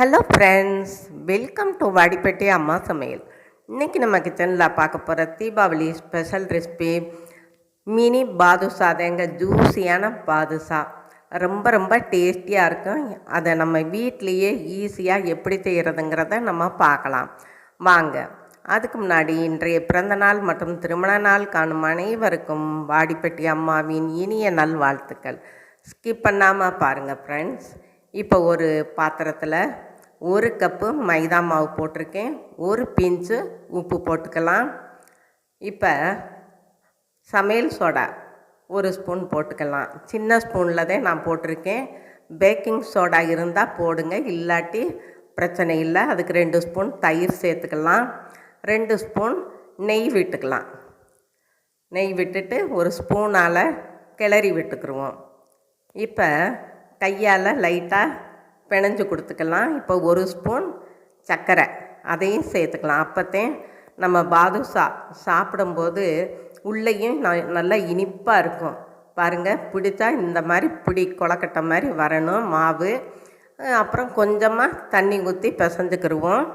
Hello friends welcome to Vadipatti அம்மா சமையல் இன்றைக்கி நம்ம கிச்சனில் பார்க்க போகிற Deepavali special recipe mini badusha தாங்க ஜூஸியான பாதுஷா. ரொம்ப ரொம்ப டேஸ்டியாக இருக்கும். அதை நம்ம வீட்லேயே ஈஸியாக எப்படி செய்கிறதுங்கிறத நம்ம பார்க்கலாம். வாங்க. அதுக்கு முன்னாடி இன்றைய பிறந்த நாள் மற்றும் திருமண நாள் காணும் அனைவருக்கும் வாடிப்பட்டி அம்மாவின் இனிய நல்வாழ்த்துக்கள். ஸ்கிப் பண்ணாமல் பாருங்கள் ஃப்ரெண்ட்ஸ் இப்போ ஒரு பாத்திரத்தில் ஒரு கப்பு மைதா மாவு போட்டிருக்கேன். ஒரு பிஞ்சு உப்பு போட்டுக்கலாம். இப்போ சமையல் சோடா ஒரு ஸ்பூன் போட்டுக்கலாம். சின்ன ஸ்பூனில் தான் நான் போட்டிருக்கேன். பேக்கிங் சோடா இருந்தால் போடுங்க. இல்லாட்டி பிரச்சனை இல்லை. அதுக்கு ரெண்டு ஸ்பூன் தயிர் சேர்த்துக்கலாம். ரெண்டு ஸ்பூன் நெய் விட்டுக்கலாம். நெய் விட்டுட்டு ஒரு ஸ்பூனால் கிளறி விட்டுக்குருவோம். இப்போ கையால் லைட்டாக பிணைஞ்சு கொடுத்துக்கலாம். இப்போ ஒரு ஸ்பூன் சர்க்கரை அதையும் சேர்த்துக்கலாம். அப்போத்தே நம்ம பாதுஷா சாப்பிடும்போது உள்ளேயும் ந- நல்லா இனிப்பாக இருக்கும். பாருங்கள் பிடிச்சா இந்த மாதிரி பிடி கொலக்கட்டை மாதிரி வரணும். மாவு. அப்புறம் கொஞ்சமாக தண்ணி ஊற்றி பிசைஞ்சுக்கிடுவோம்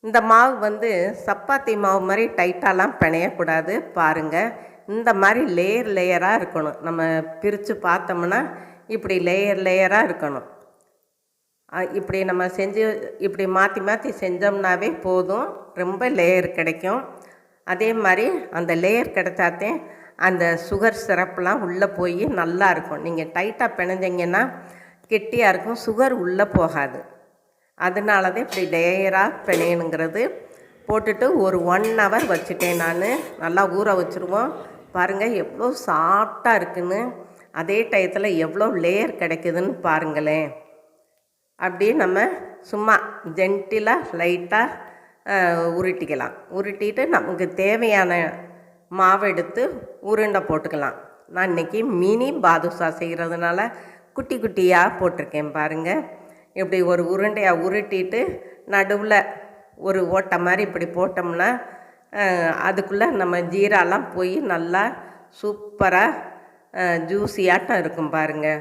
இந்த மாவு வந்து சப்பாத்தி மாவு மாதிரி டைட்டாலாம் பிணையக்கூடாது. பாருங்கள் இந்த மாதிரி லேயர் லேயராக இருக்கணும். நம்ம பிரித்து பார்த்தோம்னா இப்படி லேயர் லேயராக இருக்கணும். இப்படி நம்ம செஞ்சு இப்படி மாற்றி மாற்றி செஞ்சோம்னாவே போதும். ரொம்ப லேயர் கிடைக்கும். அதே மாதிரி அந்த லேயர் கிடைச்சாத்தே அந்த சுகர் சிரப்பெலாம் உள்ளே போய் நல்லா இருக்கும். நீங்கள் டைட்டாக பிணைஞ்சிங்கன்னா கெட்டியாக இருக்கும். சுகர் உள்ளே போகாது. அதனால தான் இப்படி லேயராக பிணையணுங்கிறது. போட்டுட்டு ஒரு ஒன் ஹவர் வச்சுட்டேன் நான். நல்லா ஊற வச்சுருவோம். பாருங்கள் எவ்வளோ சாஃப்டாக இருக்குன்னு. அதே டயத்தில் எவ்வளோ லேயர் கிடைக்குதுன்னு பாருங்களேன். அப்படியே நம்ம சும்மா ஜென்டிலாக லைட்டாக உருட்டிக்கலாம். உருட்டிட்டு நமக்கு தேவையான மாவு எடுத்து உருண்டை போட்டுக்கலாம். நான் இன்றைக்கி மினி பாதுஷா செய்கிறதுனால குட்டி குட்டியாக போட்டிருக்கேன் பாருங்கள் இப்படி ஒரு உருண்டையாக உருட்டிட்டு நடுவில் ஒரு ஓட்டை மாதிரி இப்படி போட்டோம்னா அதுக்குள்ளே நம்ம ஜீராலாம் போய் நல்லா சூப்பராக ஜூஸியாட்டம் இருக்கும் பாருங்கள்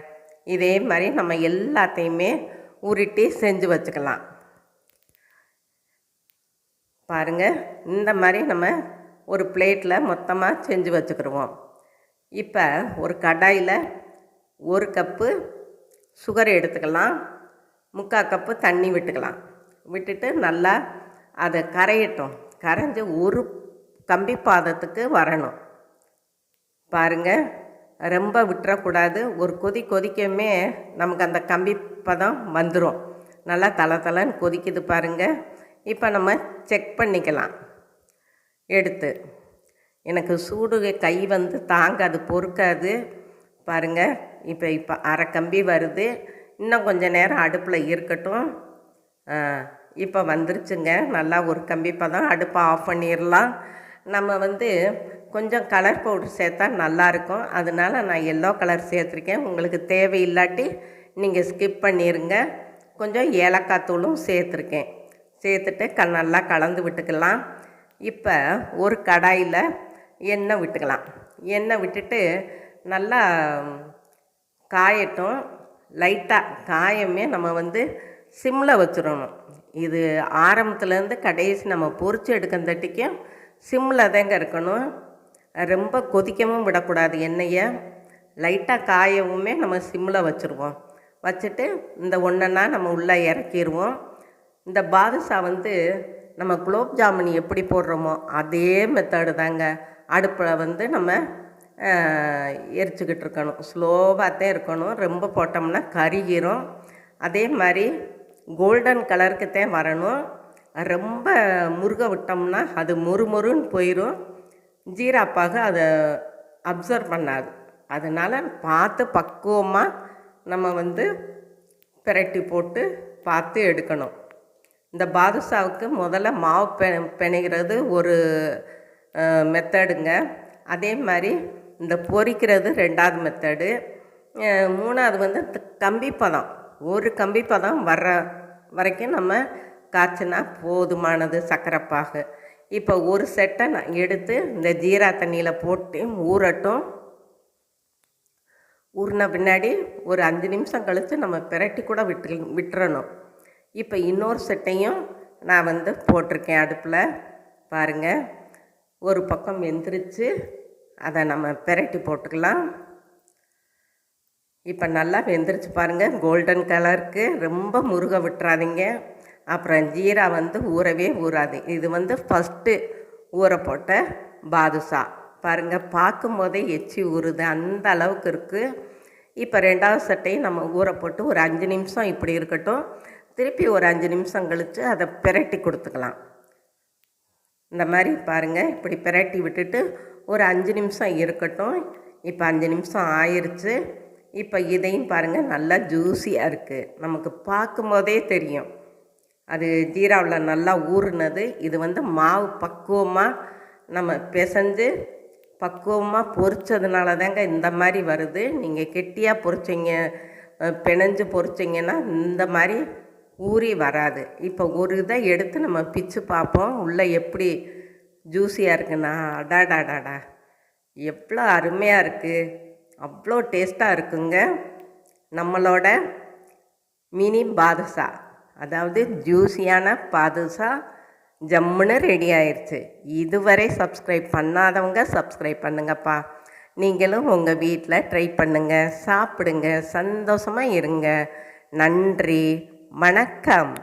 இதே மாதிரி நம்ம எல்லாத்தையுமே உருட்டி செஞ்சு வச்சுக்கலாம். பாருங்கள் இந்த மாதிரி நம்ம ஒரு பிளேட்டில் மொத்தமாக செஞ்சு வச்சுக்கிடுவோம். இப்போ ஒரு கடாயில் ஒரு கப்பு சுகர் எடுத்துக்கலாம். முக்கால் கப்பு தண்ணி விட்டுக்கலாம். விட்டுட்டு நல்லா அதை கரையட்டும். கரைஞ்சி ஒரு கம்பி பாதத்துக்கு வரணும். பாருங்கள் ரொம்ப விட்டுறக்கூடாது. ஒரு கொதி கொதிக்கமே நமக்கு அந்த கம்பி பதம் வந்துடும் நல்லா தலை தலைன்னு கொதிக்குது பாருங்கள் இப்போ நம்ம செக் பண்ணிக்கலாம். எடுத்து. எனக்கு சூடு கை வந்து தாங்காது பொறுக்காது. பாருங்கள் இப்போ இப்போ அரை கம்பி வருது. இன்னும் கொஞ்சம் நேரம் அடுப்பில் இருக்கட்டும். இப்போ வந்துருச்சுங்க. நல்லா ஒரு கம்பி பதம் அடுப்பை ஆஃப் பண்ணிடலாம் நம்ம வந்து கொஞ்சம் கலர் பவுடர் சேர்த்தா நல்லாயிருக்கும். அதனால நான் எல்லோ கலர் சேர்த்துருக்கேன். உங்களுக்கு தேவையில்லாட்டி நீங்கள் ஸ்கிப் பண்ணிடுங்க கொஞ்சம் ஏலக்காய் தூளும் சேர்த்துருக்கேன். சேர்த்துட்டு க நல்லா கலந்து விட்டுக்கலாம். இப்போ ஒரு கடாயில் எண்ணெய் விட்டுக்கலாம். எண்ணெய் விட்டுட்டு நல்லா காயட்டும். லைட்டாக காயமே நம்ம வந்து சிம்மில் வச்சிடணும். இது ஆரம்பத்துலேருந்து கடைசி நம்ம பொறிச்சு எடுக்கிறதட்டிக்கும் சிம்மில் தாங்க இருக்கணும். ரொம்ப கொதிக்கவும் விடக்கூடாது எண்ணெயை. லைட்டாக காயவுமே நம்ம சிம்மில் வச்சுருவோம். வச்சுட்டு இந்த ஒன்றா நம்ம உள்ளே இறக்கிடுவோம் இந்த பாதுஷா வந்து நம்ம குலோப் ஜாமுன் எப்படி போடுறோமோ அதே மெத்தடு தாங்க. அடுப்பில் வந்து நம்ம எரிச்சுக்கிட்டு இருக்கணும். ஸ்லோவாக தான் இருக்கணும். ரொம்ப போட்டோம்னா கருகிரும். அதே மாதிரி கோல்டன் கலருக்கு தான் வரணும். ரொம்ப முருக விட்டோம்னா அது முறுமுறுன்னு போயிடும் ஜீராப்பாக அதை அப்சர்வ் பண்ணாது. அதனால் பார்த்து பக்குவமாக நம்ம வந்து பிரட்டி போட்டு பார்த்து எடுக்கணும். இந்த பாதுஷாவுக்கு முதல்ல மாவு பெ பிணைகிறது ஒரு மெத்தடுங்க அதே மாதிரி இந்த பொரிக்கிறது ரெண்டாவது மெத்தடு மூணாவது வந்து கம்பி பதம். ஒரு கம்பி பதம் வர்ற வரைக்கும் நம்ம காய்ச்சினா போதுமானது சக்கரைப்பாகு. இப்போ ஒரு செட்டை நான் எடுத்து இந்த ஜீரா தண்ணியில் போட்டு ஊறட்டும். ஊறின பின்னாடி ஒரு அஞ்சு நிமிஷம் கழித்து நம்ம பிரட்டி கூட விட்டு விட்டுறணும். இப்போ இன்னொரு செட்டையும் நான் வந்து போட்டிருக்கேன் அடுப்பில். பாருங்கள் ஒரு பக்கம் வெந்துருச்சு. அதை நம்ம பெரட்டி போட்டுக்கலாம். இப்போ நல்லா வெந்துருச்சு பாருங்கள் கோல்டன் கலருக்கு ரொம்ப முருக விட்டுறாதீங்க. அப்புறம் ஜீரா வந்து ஊறவே ஊறாது. இது வந்து ஃபஸ்ட்டு ஊற போட்ட பாதுஷா. பாருங்கள் பார்க்கும் போதே எச்சி ஊறுது. அந்த அளவுக்கு இருக்குது இப்போ ரெண்டாவது சட்டையும் நம்ம ஊற போட்டு ஒரு அஞ்சு நிமிஷம் இப்படி இருக்கட்டும். திருப்பி ஒரு அஞ்சு நிமிஷம் கழித்து அதை பிரட்டி கொடுத்துக்கலாம். இந்த மாதிரி பாருங்கள் இப்படி பிரட்டி விட்டுட்டு ஒரு அஞ்சு நிமிஷம் இருக்கட்டும். இப்போ அஞ்சு நிமிஷம் ஆயிடுச்சு இப்போ இதையும் பாருங்கள் நல்லா ஜூஸியாக இருக்குது நமக்கு பார்க்கும்போதே தெரியும். அது ஜீராவில் நல்லா ஊறுனது. இது வந்து மாவு பக்குவமாக நம்ம பிசைஞ்சு பக்குவமாக பொரிச்சதுனால தாங்க இந்த மாதிரி வருது. நீங்கள் கெட்டியாக பொரிச்சிங்க பிணைஞ்சு பொரிச்சிங்கன்னா இந்த மாதிரி ஊறி வராது. இப்போ ஒரு இதை எடுத்து நம்ம பிச்சு பார்ப்போம். உள்ளே எப்படி ஜூஸியாக இருக்குண்ணா அடாடாடாடா எவ்வளோ அருமையாக இருக்குது அவ்வளோ டேஸ்ட்டாக இருக்குங்க. நம்மளோட மினி பாதுஷா. அதாவது ஜூஸியான பாதுஷா ஜம்முன்னு ரெடி ஆயிடுச்சு இதுவரை சப்ஸ்கிரைப் பண்ணாதவங்க சப்ஸ்கிரைப் பண்ணுங்கப்பா. நீங்களும் உங்கள் வீட்டில் ட்ரை பண்ணுங்கள் சாப்பிடுங்க. சந்தோஷமாக இருங்க. நன்றி. வணக்கம்.